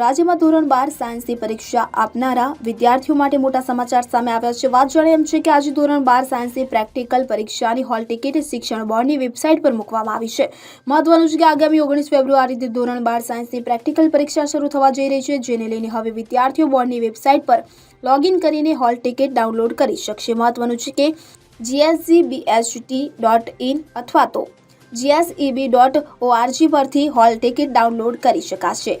રાજ્યમાં ધોરણ બાર સાયન્સની પરીક્ષા આપનારા વિદ્યાર્થીઓ માટે મોટા સમાચાર સામે આવ્યા છે. વાત જાણે એમ છે કે આજે ધોરણ બાર સાયન્સની પ્રેક્ટિકલ પરીક્ષાની હોલ ટિકિટ શિક્ષણ બોર્ડની વેબસાઇટ પર મૂકવામાં આવી છે. મહત્વનું છે કે આગામી ઓગણીસ ફેબ્રુઆરીથી ધોરણ બાર સાયન્સની પ્રેક્ટિકલ પરીક્ષા શરૂ થવા જઈ રહી છે, જેને લઈને હવે વિદ્યાર્થીઓ બોર્ડની વેબસાઇટ પર લોગિન કરીને હોલ ટિકિટ ડાઉનલોડ કરી શકશે. મહત્વનું છે કે જીએસસી બીએચટી ડોટ ઇન અથવા તો જીએસઈબી ડોટ ઓઆરજી પરથી હોલ ટિકિટ ડાઉનલોડ કરી શકાશે.